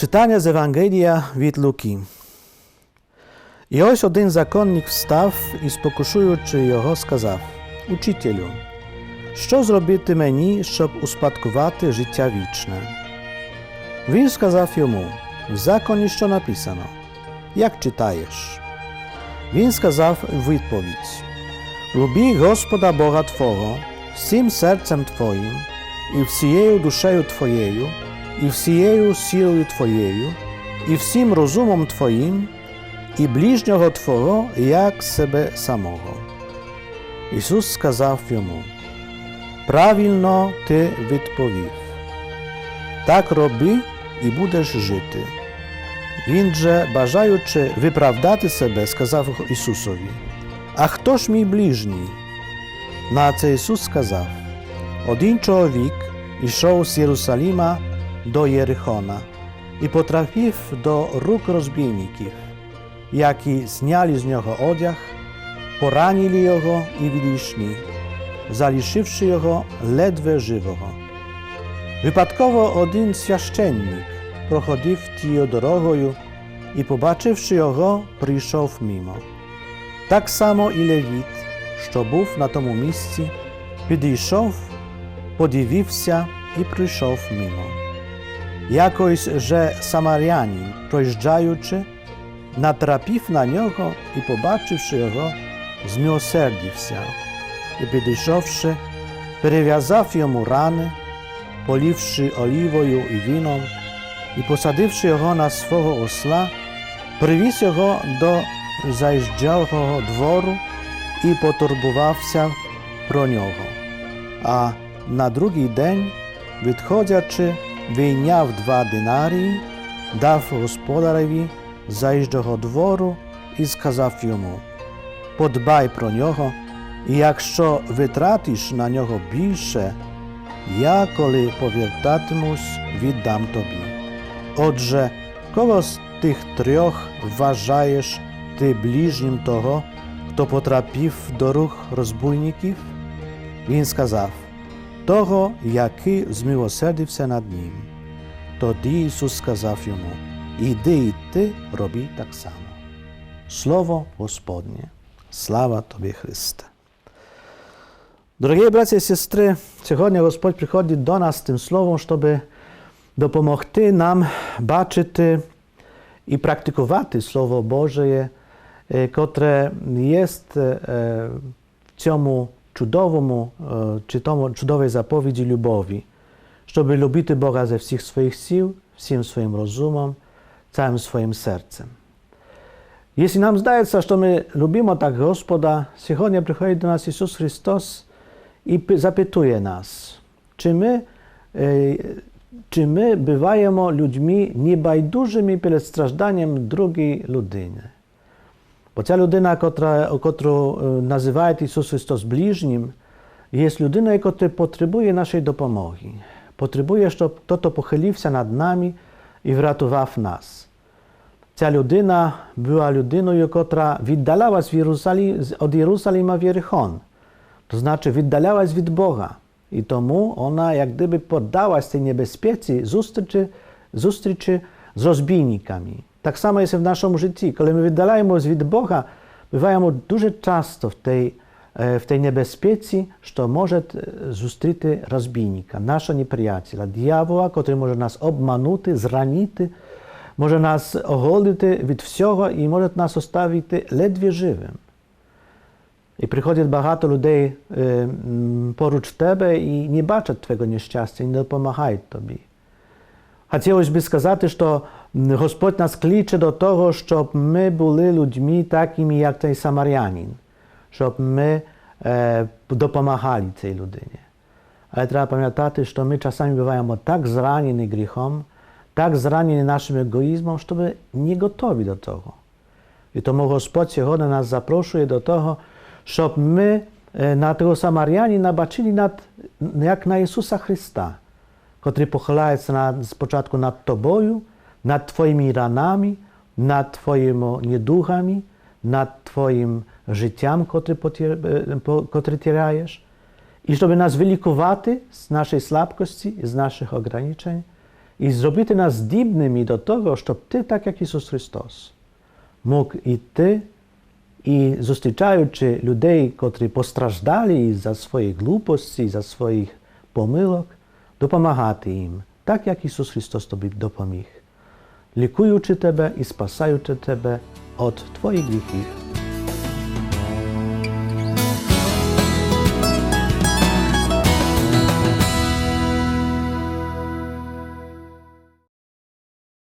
Читання з Евангелія від Луки. І ось один законник встав і, спокушуючи його, сказав: Учителю, що зробити мені, щоб успадкувати життя вічне? Він сказав йому: В законі що написано? Як читаєш? Він сказав відповідь: Люби Господа Бога Твого всім серцем Твоїм, і всією душею Твоєю, і всією силою Твоєю, і всім розумом Твоїм, і ближнього Твого, як себе самого. Ісус сказав йому: Правильно ти відповів. Так роби і будеш жити. Він же, бажаючи виправдати себе, сказав Ісусові: А хто ж мій ближній? На це Ісус сказав: Один чоловік ішов з Єрусалима до Єрихона і потрапив до рук розбійників, які зняли з нього одяг, поранили його і відійшли, залишивши його ледве живого. Випадково один священник проходив тією дорогою і, побачивши його, прийшов мимо. Так само і Левіт, що був на тому місці, підійшов, подивився і прийшов мимо. Якось же самарянин, проїжджаючи, натрапив на нього і, побачивши його, змилосердився і, підійшовши, перев'язав йому рани, полівши олівою і віном, і, посадивши його на свого осла, привіз його до заїжджалого двору і потурбувався про нього. А на другий день, відходячи, вийняв два динарії, дав господареві заїжджого двору і сказав йому: Подбай про нього, і якщо витратиш на нього більше, я, коли повертатимусь, віддам тобі. Отже, кого з тих трьох вважаєш ти ближнім того, хто потрапив до рук розбойників? Він сказав, того, який змилосердився над ним. Тоді Ісус сказав йому, іди і ти роби так само. Слово Господнє, слава тобі, Христе. Дорогі браті і сестри, сьогодні Господь приходить до нас тим словом, щоб допомогти нам бачити і практикувати Слово Боже, котре є в цьому чудовому, чи тому чудовій заповіді любові, щоб любити Бога ze всіх своїх сил, всім своїм розумом, całym swoim sercem. Jeśli nam zdaje się, że my lubimy tak Gospoda, сьогодні приходить до нас Ісус Христос і запитує нас, чи ми, чи ми буваємо людьми небайдужими перед стражданням другої людини. Бо ця людина, котра, котру називає Ісус Христос ближнім, є людина, яка потребує нашої допомоги, потребує, щоб хтось похилився над нами і врятував нас. Ця людина була людиною, котра віддалялась від Єрусалима в Єрихон. To znaczy віддалялась від Бога. І тому вона, як гdyby поддалась цій небезпеці зустрічі, зустрічі з Так само є в нашому житті. Коли ми віддаляємось від Бога, буваємо дуже часто в тій, в тій небезпеці, що може зустріти розбійника, нашого неприятеля, дьявола, який може нас обманути, зранити, може нас оголити від всього і може нас оставити ледве живим. І приходять багато людей поруч тебе і не бачать твого нещастя, і не допомагають тобі. Хотілося б сказати, що Господь нас кличе до того, щоб ми були людьми такими, як цей самарянин, щоб ми е, допомагали цій людині. Але треба пам'ятати, що ми часами буваємо так зранені гріхом, так зранені нашим егоїзмом, що ми не готові до того. І тому Господь сьогодні нас запрошує до того, щоб ми на того Самарянина бачили над, як на Ісуса Христа, котрий похиляється над, спочатку над тобою, над твоїми ранами, над твоїми недугами, над твоїм життям, котре, котре тираєш, і щоб нас вилікувати з нашої слабкості, з наших ограничень, і зробити нас здібними до того, щоб ти, так як Ісус Христос, мог іти і зустрічаючи людей, котрі постраждали за свої глупості, за своїх помилок, допомагати їм, так як Ісус Христос тобі допоміг, лікуючи тебе і спасаючи тебе від твоїх гріхів.